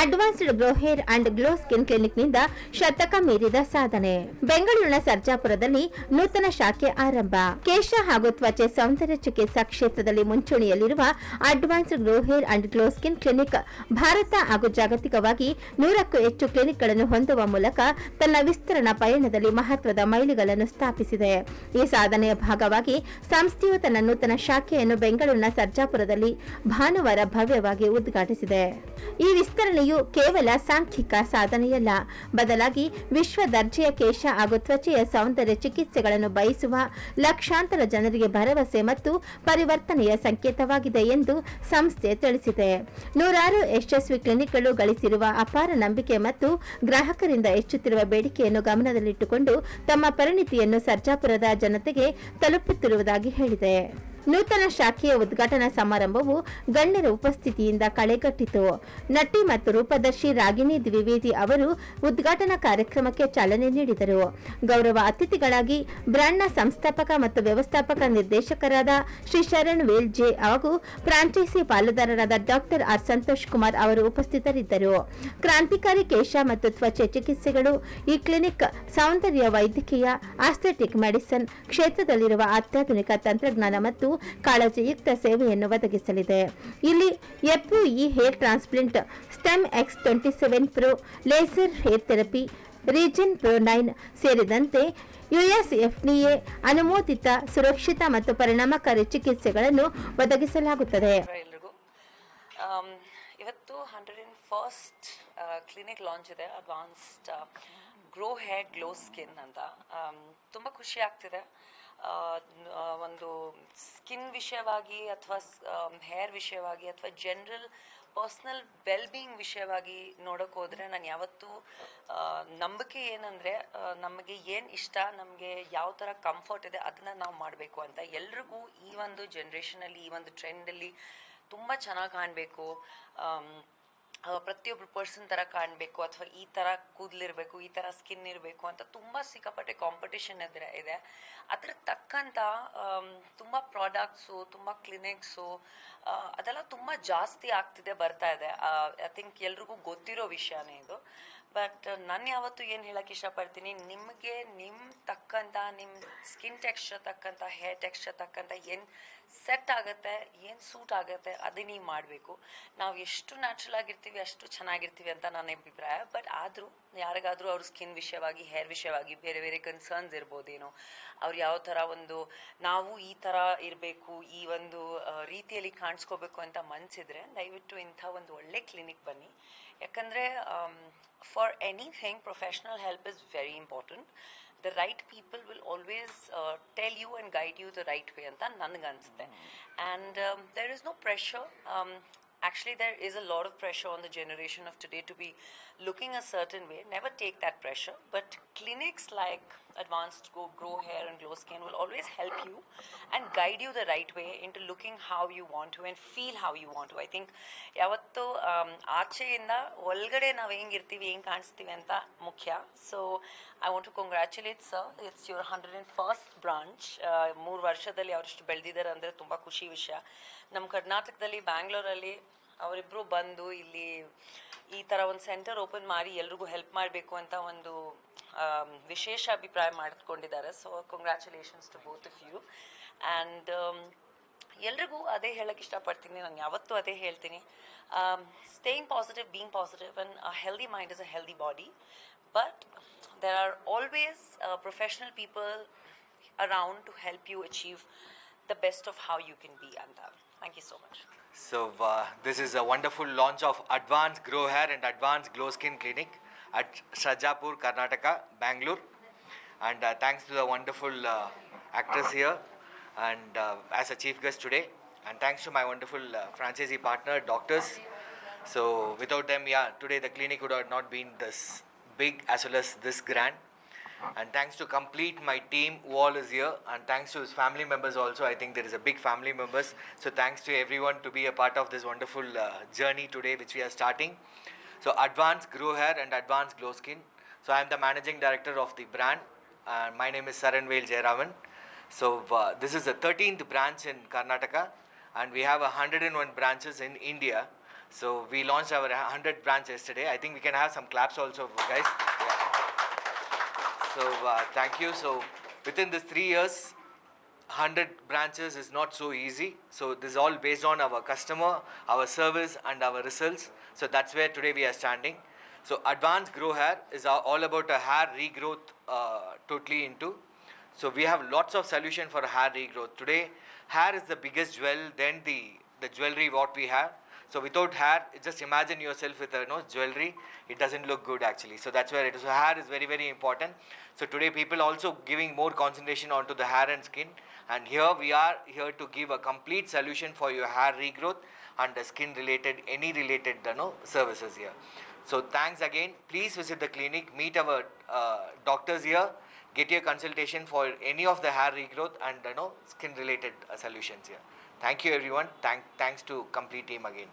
Advanced glow hair and glow skin ಕ್ಲಿನಿಕ್ನಿಂದ ಶತಕ ಮೀರಿದ ಸಾಧನೆ. ಬೆಂಗಳೂರಿನ ಸರ್ಜಾಪುರದಲ್ಲಿ ನೂತನ ಶಾಖೆ ಆರಂಭ. ಕೇಶ ಹಾಗೂ ತ್ವಚೆ ಸೌಂದರ್ಯ ಚಿಕಿತ್ಸಾ ಕ್ಷೇತ್ರದಲ್ಲಿ ಮುಂಚೂಣಿಯಲ್ಲಿರುವ advanced glow hair and glow skin clinic Bharat ಹಾಗೂ ಜಾಗತಿಕವಾಗಿ ನೂರಕ್ಕೂ ಹೆಚ್ಚು ಕ್ಲಿನಿಕ್ಗಳನ್ನು ಹೊಂದುವ ಮೂಲಕ ತನ್ನ ವಿಸ್ತರಣಾ ಪಯಣದಲ್ಲಿ ಮಹತ್ವದ ಮೈಲಿಗಳನ್ನು ಸ್ಥಾಪಿಸಿದೆ. ಈ ಸಾಧನೆಯ ಭಾಗವಾಗಿ ಸಂಸ್ಥೆಯು ತನ್ನ ನೂತನ ಶಾಖೆಯನ್ನು ಬೆಂಗಳೂರಿನ ಸರ್ಜಾಪುರದಲ್ಲಿ ಭಾನುವಾರ ಭವ್ಯವಾಗಿ ಉದ್ಘಾಟಿಸಿದೆ. ಈ ವಿಸ್ತರಣೆಯು ಕೇವಲ ಸಾಂಖ್ಯಿಕ ಸಾಧನೆಯಲ್ಲ. ಬದಲಾಗಿ ವಿಶ್ವ ದರ್ಜೆಯ ಕೇಶ ಹಾಗೂ ತ್ವಚೆಯ ಸೌಂದರ್ಯ ಚಿಕಿತ್ಸೆಗಳನ್ನು ಬಯಸುವ ಲಕ್ಷಾಂತರ ಜನರಿಗೆ ಭರವಸೆ ಮತ್ತು ಪರಿವರ್ತನೆಯ ಸಂಕೇತವಾಗಿದೆ ಎಂದು ಸಂಸ್ಥೆ ತಿಳಿಸಿದೆ. ನೂರಾರು ಯಶಸ್ವಿ ಕ್ಲಿನಿಕ್ಗಳು ಗಳಿಸಿರುವ ಅಪಾರ ನಂಬಿಕೆ ಮತ್ತು ಗ್ರಾಹಕರಿಂದ ಹೆಚ್ಚುತ್ತಿರುವ ಬೇಡಿಕೆಯನ್ನು ಗಮನದಲ್ಲಿಟ್ಟುಕೊಂಡು ತಮ್ಮ ಪರಿಣಿತಿಯನ್ನು ಸರ್ಜಾಪುರದ ಜನತೆಗೆ ತಲುಪುತ್ತಿರುವುದಾಗಿ ಹೇಳಿದೆ. ನೂತನ ಶಾಖೆಯ ಉದ್ಘಾಟನಾ ಸಮಾರಂಭವು ಗಣ್ಯರ ಉಪಸ್ಥಿತಿಯಿಂದ ಕಳೆಗಟ್ಟಿತು. ನಟಿ ಮತ್ತು ರೂಪದರ್ಶಿ ರಾಗಿಣಿ ದ್ವಿವೇದಿ ಅವರು ಉದ್ಘಾಟನಾ ಕಾರ್ಯಕ್ರಮಕ್ಕೆ ಚಾಲನೆ ನೀಡಿದರು. ಗೌರವ ಅತಿಥಿಗಳಾಗಿ ಬ್ರ್ಯಾಂಡ್ನ ಸಂಸ್ಥಾಪಕ ಮತ್ತು ವ್ಯವಸ್ಥಾಪಕ ನಿರ್ದೇಶಕರಾದ ಶ್ರೀ ಶರಣ್ ವೇಲ್ ಜೆ ಹಾಗೂ ಫ್ರಾಂಚೈಸಿ ಪಾಲುದಾರರಾದ ಡಾಕ್ಟರ್ ಆರ್ ಸಂತೋಷ್ ಕುಮಾರ್ ಅವರು ಉಪಸ್ಥಿತರಿದ್ದರು. ಕ್ರಾಂತಿಕಾರಿ ಕೇಶ ಮತ್ತು ತ್ವಚೆ ಚಿಕಿತ್ಸೆಗಳು ಈ ಕ್ಲಿನಿಕ್ ಸೌಂದರ್ಯ ವೈದ್ಯಕೀಯ, ಆಸ್ಥೆಟಿಕ್ ಮೆಡಿಸನ್ ಕ್ಷೇತ್ರದಲ್ಲಿರುವ ಅತ್ಯಾಧುನಿಕ ತಂತ್ರಜ್ಞಾನ ಮತ್ತು ಕಾಳಜಿಯುಕ್ತ ಸೇವೆಯನ್ನು ಒದಗಿಸಲಿದೆ. ಇಲ್ಲಿ FUE hair transplant, stem X twenty seven pro, laser hair therapy, regen pro nine ಸೇರಿದಂತೆ ಯುಎಸ್ಎಫ್ಡಿಎ ಅನುಮೋದಿತ, ಸುರಕ್ಷಿತ ಮತ್ತು ಪರಿಣಾಮಕಾರಿ ಚಿಕಿತ್ಸೆಗಳನ್ನು ಒದಗಿಸಲಾಗುತ್ತದೆ. ಇವತ್ತು hundred and first clinic launch ಇದೆ, advanced grow hair glow skin ಅಂತ. ತುಂಬ ಖುಷಿ ಆಗ್ತಿದೆ. ಒಂದು ಸ್ಕಿನ್ ವಿಷಯವಾಗಿ ಅಥವಾ ಹೇರ್ ವಿಷಯವಾಗಿ ಅಥವಾ ಜನರಲ್ ಪರ್ಸ್ನಲ್ ವೆಲ್ ಬೀಯಿಂಗ್ ವಿಷಯವಾಗಿ ನೋಡೋಕೆ ಹೋದರೆ ನಾನು ಯಾವತ್ತೂ ನಂಬಿಕೆ ಏನಂದರೆ ನಮಗೆ ಏನು ಇಷ್ಟ, ನಮಗೆ ಯಾವ ಥರ ಕಂಫರ್ಟ್ ಇದೆ ಅದನ್ನು ನಾವು ಮಾಡಬೇಕು ಅಂತ. ಎಲ್ರಿಗೂ ಈ ಒಂದು ಜನ್ರೇಷನಲ್ಲಿ ಈ ಒಂದು ಟ್ರೆಂಡಲ್ಲಿ ತುಂಬ ಚೆನ್ನಾಗಿ ಕಾಣಬೇಕು. ಪ್ರತಿಯೊಬ್ಬರು ಪರ್ಸನ್ ಥರ ಕಾಣಬೇಕು ಅಥವಾ ಈ ಥರ ಕೂದಲಿರಬೇಕು, ಈ ಥರ ಸ್ಕಿನ್ ಇರಬೇಕು ಅಂತ ತುಂಬ ಸಿಕ್ಕಾಪಟ್ಟೆ ಕಾಂಪಿಟೇಷನ್ ಎದುರ ಇದೆ. ಅದ್ರ ತಕ್ಕಂಥ ತುಂಬ ಪ್ರಾಡಕ್ಟ್ಸು ತುಂಬ ಕ್ಲಿನಿಕ್ಸು ಅದೆಲ್ಲ ತುಂಬ ಜಾಸ್ತಿ ಆಗ್ತಿದೆ, ಬರ್ತಾ ಇದೆ. ಐ ಥಿಂಕ್ ಎಲ್ರಿಗೂ ಗೊತ್ತಿರೋ ವಿಷಯನೇ ಇದು. ಬಟ್ ನಾನು ಯಾವತ್ತೂ ಏನು ಹೇಳಕ್ಕೆ ಇಷ್ಟಪಡ್ತೀನಿ, ನಿಮಗೆ ನಿಮ್ಮ ತಕ್ಕಂಥ ನಿಮ್ಮ ಸ್ಕಿನ್ ಟೆಕ್ಸ್ಚರ್ ತಕ್ಕಂಥ ಹೇರ್ ಟೆಕ್ಸ್ಚರ್ ತಕ್ಕಂಥ ಏನು ಸೆಟ್ ಆಗುತ್ತೆ, ಏನು ಸೂಟ್ ಆಗುತ್ತೆ, ಅದೇ ನೀವು ಮಾಡಬೇಕು. ನಾವು ಎಷ್ಟು ನ್ಯಾಚುರಲ್ ಆಗಿರ್ತೀವಿ, ಅಷ್ಟು ಚೆನ್ನಾಗಿರ್ತೀವಿ ಅಂತ ನನ್ನ ಅಭಿಪ್ರಾಯ. ಬಟ್ ಆದರೂ ಯಾರಿಗಾದರೂ ಅವ್ರ ಸ್ಕಿನ್ ವಿಷಯವಾಗಿ ಹೇರ್ ವಿಷಯವಾಗಿ ಬೇರೆ ಬೇರೆ ಕನ್ಸರ್ನ್ಸ್ ಇರ್ಬೋದೇನೋ, ಅವ್ರು ಯಾವ ಥರ ಒಂದು ನಾವು ಈ ಥರ ಇರಬೇಕು, ಈ ಒಂದು ರೀತಿಯಲ್ಲಿ ಕಾಣಿಸ್ಕೋಬೇಕು ಅಂತ ಮನಸ್ಸಿದ್ರೆ ದಯವಿಟ್ಟು ಇಂಥ ಒಂದು ಒಳ್ಳೆ ಕ್ಲಿನಿಕ್ ಬನ್ನಿ. ಯಾಕಂದರೆ for anything professional help is very important the right people will always tell you and guide you the right way ಅಂತ ನನಗನ್ಸುತ್ತೆ. And there is no pressure actually there is a lot of pressure on the generation of today to be looking a certain way. Never take that pressure. But clinics like advanced, go grow hair and glow skin will always help you and guide you the right way into looking how you want to and feel how you want to. I ಯಾವತ್ತು ಆಚೆಯಿಂದ ಒಳಗಡೆ ನಾವು ಹೆಂಗಿರ್ತೀವಿ ಹೆಂಗೆ ಕಾಣಿಸ್ತೀವಿ ಅಂತ ಮುಖ್ಯ. So I want to congratulate sir it's your hundred and first branch ಮೂರು ವರ್ಷದಲ್ಲಿ ಅವರಷ್ಟು ಬೆಳೆದಿದ್ದಾರೆ ಅಂದರೆ ತುಂಬ ಖುಷಿ ವಿಷಯ. ನಮ್ಮ ಕರ್ನಾಟಕದಲ್ಲಿ, ಬ್ಯಾಂಗ್ಳೂರಲ್ಲಿ ಅವರಿಬ್ಬರು ಬಂದು ಇಲ್ಲಿ ಈ ಥರ ಒಂದು ಸೆಂಟರ್ ಓಪನ್ ಮಾಡಿ ಎಲ್ರಿಗೂ ಹೆಲ್ಪ್ ಮಾಡಬೇಕು ಅಂತ ಒಂದು ವಿಶೇಷ ಅಭಿಪ್ರಾಯ ಮಾಡಿಕೊಂಡಿದ್ದಾರೆ so congratulations to both of you and ಎಲ್ರಿಗೂ ಅದೇ ಹೇಳಕ್ಕೆ ಇಷ್ಟಪಡ್ತೀನಿ ನಾನು ಯಾವತ್ತೂ ಅದೇ ಹೇಳ್ತೀನಿ staying positive being positive and a healthy mind is a healthy body but there are always professional people around to help you achieve the best of how you can be ಅಂತ thank you so much So uh, this is a wonderful launch of Advanced Grow Hair and Advanced Glow Skin Clinic at Sajapur, Karnataka, Bangalore. And uh, thanks to the wonderful uh, actress here and uh, as a chief guest today. And thanks to my wonderful uh, franchisee partner, doctors. So without them, yeah, today the clinic would have not been this big as well as this grand. And thanks to complete my team who all is here, and thanks to his family members also. I think there is a big family members. So thanks to everyone to be a part of this wonderful uh, journey today, which we are starting. So Advanced Grow Hair and Advanced Glow Skin. So I am the managing director of the brand, and my name is Saranvel Jayaraman. So uh, this is the 13th branch in Karnataka, and we have 101 branches in India. So we launched our 100 branch yesterday. I think we can have some claps also, guys. Yeah. So uh, thank you. So within this three years, 100 branches is not so easy. So this is all based on our customer, our service, and our results. So that's where today we are standing. So advanced grow hair is all- about a hair regrowth uh, totally into. So we have lots of solution for hair regrowth. Today, hair is the biggest jewel. Then the the jewelry what we have. So without hair, just imagine yourself with a you know, jewelry. It doesn't look good actually. So that's where it is. So hair is very very important. So today people also giving more concentration onto the hair and skin. And here we are here to give a complete solution for your hair regrowth and the skin related any related you know, services here. So thanks again. Please visit the clinic. Meet our uh, doctors here. Get your consultation for any of the hair regrowth and you know skin related uh, solutions here. Thank you everyone. Thank, thanks to complete team again.